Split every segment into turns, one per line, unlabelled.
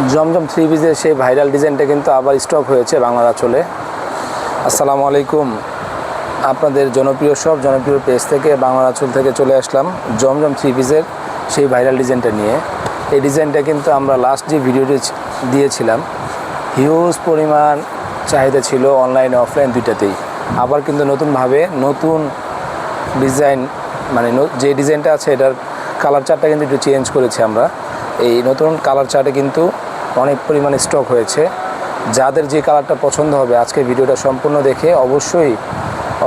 জমজম three পিসের সেই viral ডিজাইনটা কিন্তু আবার স্টক হয়েছে বাংলার আঁচলে। আসসালামু আলাইকুম। আপনাদের জনপ্রিয় সব জনপ্রিয় পেজ থেকে বাংলার আঁচল থেকে চলে আসলাম জমজম থ্রি পিসের সেই ভাইরাল ডিজাইনটা নিয়ে। এই ডিজাইনটা কিন্তু আমরা লাস্ট যে ভিডিওটি দিয়েছিলাম হিউজ পরিমাণ চাহিদা ছিল অনলাইন অফলাইন দুইটাতেই। আবার কিন্তু নতুনভাবে নতুন ডিজাইন মানে যে ডিজাইনটা আছে এটার কালার চার্টটা কিন্তু একটু চেঞ্জ করেছি আমরা। এই নতুন কালার চার্টে কিন্তু অনেক পরিমাণে স্টক হয়েছে। যাদের যে কালারটা পছন্দ হবে, আজকে ভিডিওটা সম্পূর্ণ দেখে অবশ্যই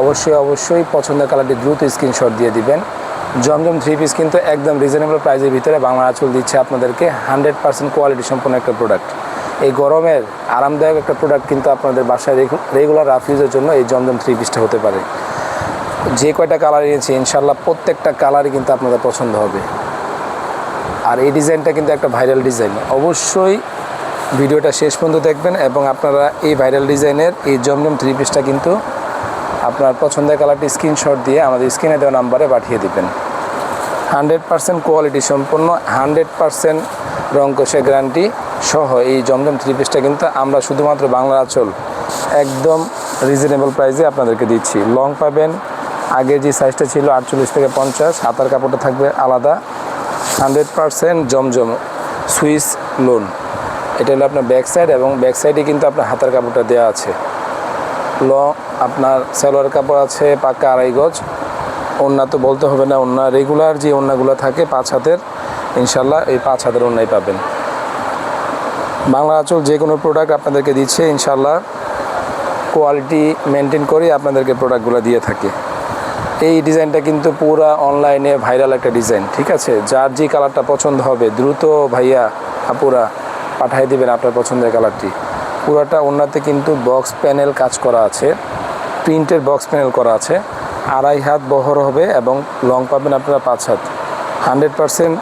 অবশ্যই অবশ্যই পছন্দের কালারটি দ্রুত স্ক্রিনশট দিয়ে দিবেন। জমজম থ্রি পিস কিন্তু একদম রিজনেবল প্রাইসের ভিতরে বাংলা আঁচল দিচ্ছে আপনাদেরকে হান্ড্রেড পার্সেন্ট কোয়ালিটি সম্পন্ন একটা প্রোডাক্ট এই গরমের আরামদায়ক একটা প্রোডাক্ট কিন্তু আপনাদের বাসায় রেগুলার রাফ ইউজের জন্য এই জমজম থ্রি পিসটা হতে পারে। যে কয়টা কালার এনেছি ইনশাল্লাহ প্রত্যেকটা কালারই কিন্তু আপনাদের পছন্দ হবে। আর এই ডিজাইনটা কিন্তু একটা ভাইরাল ডিজাইন অবশ্যই ভিডিওটা শেষ পর্যন্ত দেখবেন এবং আপনারা এই ভাইরাল ডিজাইনের এই জমজম থ্রি পিসটা কিন্তু আপনার পছন্দের কালারটি স্ক্রিনশট দিয়ে আমাদের স্ক্রিনে দেওয়া নাম্বারে পাঠিয়ে দিবেন। হান্ড্রেড পার্সেন্ট কোয়ালিটি সম্পন্ন হান্ড্রেড পার্সেন্ট রং গ্যারান্টি সহ এই জমজম থ্রি পিসটা কিন্তু আমরা শুধুমাত্র বাংলা আঁচল একদম রিজনেবল প্রাইসে আপনাদেরকে দিচ্ছি। লং পাবেন, আগে যে সাইজটা ছিল আটচল্লিশ থেকে পঞ্চাশ হাতার কাপড়টা থাকবে আলাদা। হান্ড্রেড পার্সেন্ট জমজম সুইস লোন এটা হলো আপনার ব্যাক সাইড এবং ব্যাক সাইডে কিন্তু আপনার হাতার কাপড়টা দেওয়া আছে। ল, আপনার সালোয়ার কাপড় আছে পাক্কা আড়াই গজ। ওন্না তো বলতে হবে না, ওন্না রেগুলার যে ওন্নাগুলো থাকে পাঁচ হাতের, ইনশাল্লাহ এই পাঁচ হাতের ওন্নাই পাবেন। বাংলা আঁচল যে কোনো প্রোডাক্ট আপনাদেরকে দিচ্ছে, ইনশাল্লাহ কোয়ালিটি মেনটেন করে আপনাদেরকে প্রোডাক্টগুলো দিয়ে থাকে। এই ডিজাইনটা কিন্তু পুরা অনলাইনে ভাইরাল একটা ডিজাইন, ঠিক আছে? যার যে কালারটা পছন্দ হবে, দ্রুত ভাইয়া আপুরা পাঠিয়ে দিবেন আপনার পছন্দের কালারটি পুরাটা ওনাতে কিন্তু বক্স প্যানেল কাজ করা আছে প্রিন্টের বক্স প্যানেল করা আছে, আড়াই হাত বহর হবে এবং লং পাবেন আপনারা পাঁচ হাত। Hundred percent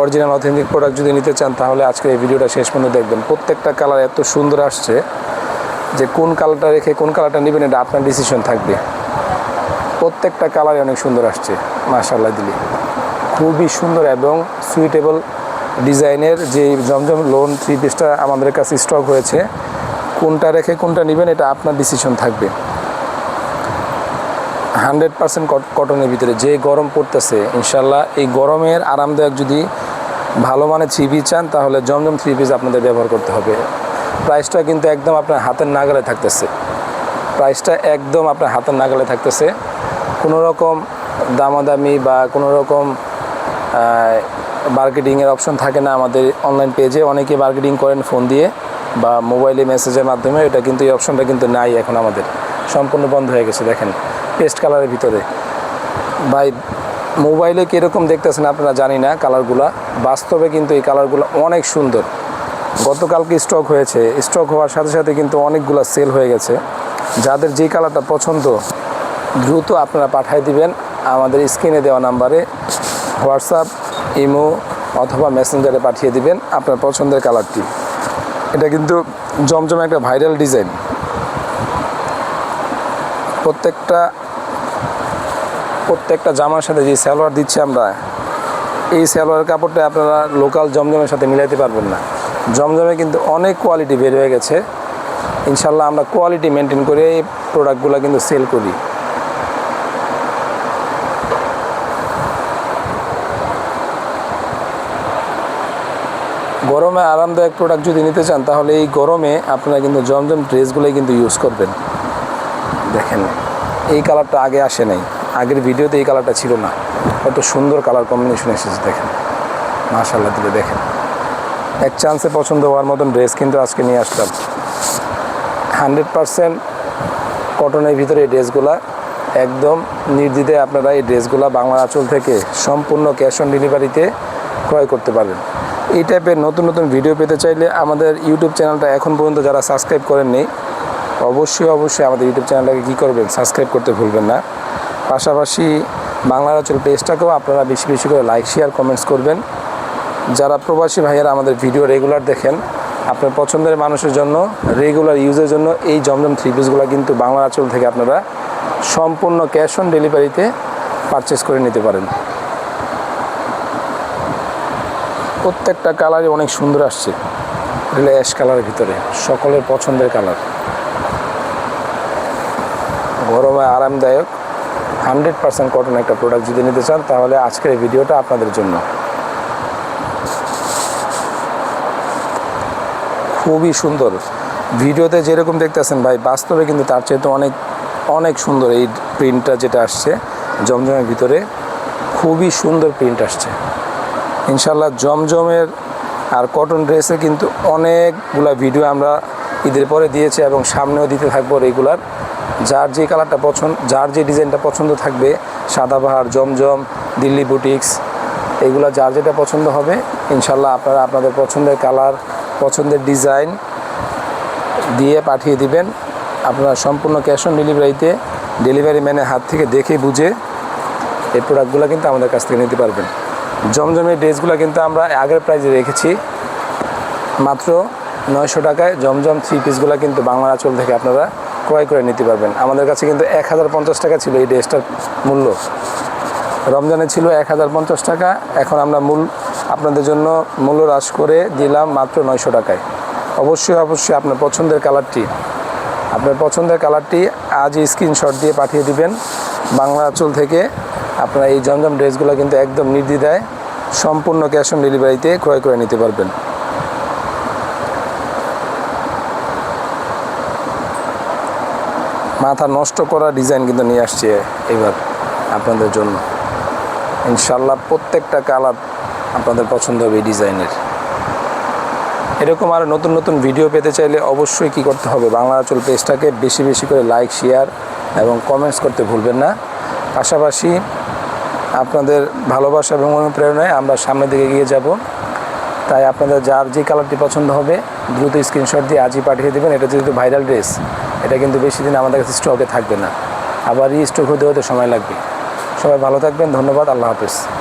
original authentic product যদি নিতে চান, তাহলে আজকে এই ভিডিওটা শেষ পর্যন্ত দেখবেন। প্রত্যেকটা কালার এত সুন্দর আসছে যে কোন কালারটা রেখে কোন কালারটা নেবেন, এটা আপনার ডিসিশন থাকবে। প্রত্যেকটা কালারই অনেক সুন্দর আসছে মাশাল্লাহ দিলি। খুবই সুন্দর এবং সুইটেবল ডিজাইনের যে জমজম লোন থ্রি পিসটা আমাদের কাছে স্টক হয়েছে, কোনটা রেখে কোনটা নেবেন এটা আপনার ডিসিশন থাকবে। হান্ড্রেড পার্সেন্ট কটনের ভিতরে যে গরম পড়তেছে ইনশাল্লাহ এই গরমের আরামদায়ক যদি ভালো মানে থ্রি পিস চান, তাহলে জমজম থ্রি পিস আপনাদের ব্যবহার করতে হবে। প্রাইসটা কিন্তু একদম আপনার হাতের নাগালে থাকতেছে। প্রাইসটা একদম আপনার হাতের নাগালে থাকতেছে। কোনো রকম দামাদামি বা কোনো রকম মার্কেটিংয়ের অপশন থাকে না আমাদের অনলাইন পেজে অনেকে মার্কেটিং করেন ফোন দিয়ে বা মোবাইলে মেসেজের মাধ্যমে। এটা কিন্তু এই অপশনটা কিন্তু নাই এখন আমাদের। সম্পূর্ণ বন্ধ হয়ে গেছে, দেখেন। পেস্ট কালারের ভিতরে। ভাই মোবাইলে কীরকম দেখতেছেন আপনারা জানি না কালারগুলা বাস্তবে কিন্তু এই কালারগুলো অনেক সুন্দর। গতকালকে স্টক হয়েছে। স্টক হওয়ার সাথে সাথে কিন্তু অনেকগুলো সেল হয়ে গেছে। যাদের যে কালারটা পছন্দ দ্রুত আপনারা পাঠিয়ে দিবেন আমাদের স্ক্রিনে দেওয়া নাম্বারে হোয়াটসঅ্যাপ, ইমো অথবা মেসেঞ্জারে পাঠিয়ে দিবেন আপনার পছন্দের কালারটি। এটা কিন্তু জমজম একটা ভাইরাল ডিজাইন। প্রত্যেকটা প্রত্যেকটা জামার সাথে যে সালোয়ার দিচ্ছি আমরা, এই সালোয়ার কাপড়টা আপনারা লোকাল জমজমের সাথে মিলাইতে পারবেন না। জমজমে কিন্তু অনেক কোয়ালিটি বের হয়ে গেছে। ইনশাল্লাহ আমরা কোয়ালিটি মেনটেন করে এই প্রোডাক্টগুলো কিন্তু সেল করি। গরমে আরামদায়ক প্রোডাক্ট যদি নিতে চান, তাহলে এই গরমে আপনারা কিন্তু জমজম ড্রেসগুলোই কিন্তু ইউজ করবেন। দেখেন, এই কালারটা আগে আসে নাই। আগের ভিডিওতে এই কালারটা ছিল না। কত সুন্দর কালার কম্বিনেশন এসেছে, দেখেন। মাশাল্লাহ দিলে দেখেন। এক চান্সে পছন্দ হওয়ার মতন ড্রেস কিন্তু আজকে নিয়ে আসলাম। হান্ড্রেড পারসেন্ট কটনের ভিতরে এই ড্রেসগুলা। একদম নির্দ্বিধে আপনারা এই ড্রেসগুলা বাংলা আঁচল থেকে সম্পূর্ণ ক্যাশ অন ডেলিভারিতে ক্রয় করতে পারবেন। এই টাইপের নতুন নতুন ভিডিও পেতে চাইলে আমাদের ইউটিউব চ্যানেলটা এখন পর্যন্ত যারা সাবস্ক্রাইব করেননি, অবশ্যই অবশ্যই আমাদের ইউটিউব চ্যানেলটাকে কী করবেন? সাবস্ক্রাইব করতে ভুলবেন না। পাশাপাশি বাংলা আঁচল পেজটাকেও আপনারা বেশি বেশি করে লাইক শেয়ার কমেন্টস করবেন। যারা প্রবাসী ভাইয়েরা আমাদের ভিডিও রেগুলার দেখেন, আপনার পছন্দের মানুষের জন্য রেগুলার ইউজের জন্য এই জমজম থ্রি পিসগুলো কিন্তু বাংলা আঁচল থেকে আপনারা সম্পূর্ণ ক্যাশ অন ডেলিভারিতে পারচেস করে নিতে পারেন। প্রত্যেকটা কালারই অনেক সুন্দর আসছে। এগুলো অ্যাশ কালারের ভিতরে, সকলের পছন্দের কালার গরমে আরামদায়ক। হান্ড্রেড পার্সেন্ট কটন একটা প্রোডাক্ট যদি নিতে চান, তাহলে আজকের ভিডিওটা আপনাদের জন্য। খুবই সুন্দর। ভিডিওতে যেরকম দেখতেছেন ভাই, বাস্তবে কিন্তু তার চেয়ে তো অনেক অনেক সুন্দর এই প্রিন্টটা যেটা আসছে, জমজমের ভিতরে, খুবই সুন্দর প্রিন্ট আসছে। ইনশাল্লাহ জমজমের আর কটন ড্রেসে কিন্তু অনেকগুলা ভিডিও আমরা ঈদের পরে দিয়েছি এবং সামনেও দিতে থাকব রেগুলার যার যে কালারটা পছন্দ, যার যে ডিজাইনটা পছন্দ থাকবে সাদাবাহার জমজম, দিল্লি বুটিক্স এগুলো যার যেটা পছন্দ হবে ইনশাল্লাহ আপনারা আপনাদের পছন্দের কালার পছন্দের ডিজাইন দিয়ে পাঠিয়ে দিবেন। আপনারা সম্পূর্ণ ক্যাশ অন ডেলিভারিতে ডেলিভারি ম্যানের হাত থেকে দেখে বুঝে এই প্রোডাক্টগুলো কিন্তু আমাদের কাছ থেকে নিতে পারবেন। জমজমের ড্রেসগুলো কিন্তু আমরা আগের প্রাইজে রেখেছি। মাত্র নয়শো টাকায় জমজম থ্রি পিসগুলো কিন্তু বাংলা আঁচল থেকে আপনারা ক্রয় করে নিতে পারবেন। আমাদের কাছে কিন্তু এক হাজার পঞ্চাশ টাকা ছিল এই ড্রেসটার মূল্য। রমজানে ছিল এক হাজার পঞ্চাশ টাকা, এখন আমরা মূল আপনাদের জন্য মূল্য হ্রাস করে দিলাম মাত্র নয়শো টাকায়। অবশ্যই অবশ্যই আপনার পছন্দের কালারটি, আপনার পছন্দের কালারটি আজই স্ক্রিনশট দিয়ে পাঠিয়ে দিবেন বাংলা আঁচল থেকে। আপনারা এই জমজম ড্রেসগুলো কিন্তু একদম নির্দ্বিধায় সম্পূর্ণ ক্যাশ অন ডেলিভারিতে ক্রয় করে নিতে পারবেন। মাথা নষ্ট করা ডিজাইন কিন্তু নিয়ে আসছে এবার আপনাদের জন্য। ইনশাল্লাহ প্রত্যেকটা কালার আপনাদের পছন্দ হবে এই ডিজাইনের। এরকম আরও নতুন নতুন ভিডিও পেতে চাইলে অবশ্যই কি করতে হবে? বাংলা আঁচল পেজটাকে বেশি বেশি করে লাইক শেয়ার এবং কমেন্টস করতে ভুলবেন না। পাশাপাশি আপনাদের ভালোবাসা এবং অনুপ্রেরণায় আমরা সামনের দিকে গিয়ে যাব। তাই আপনাদের যার যে কালারটি পছন্দ হবে, দ্রুত স্ক্রিনশট দিয়ে আজই পাঠিয়ে দেবেন। এটা যেহেতু ভাইরাল ড্রেস এটা কিন্তু বেশি দিন আমাদের কাছে স্টকে থাকবে না। আবার স্টক হতে হতে সময় লাগবে। সবাই ভালো থাকবেন, ধন্যবাদ, আল্লাহ হাফেজ।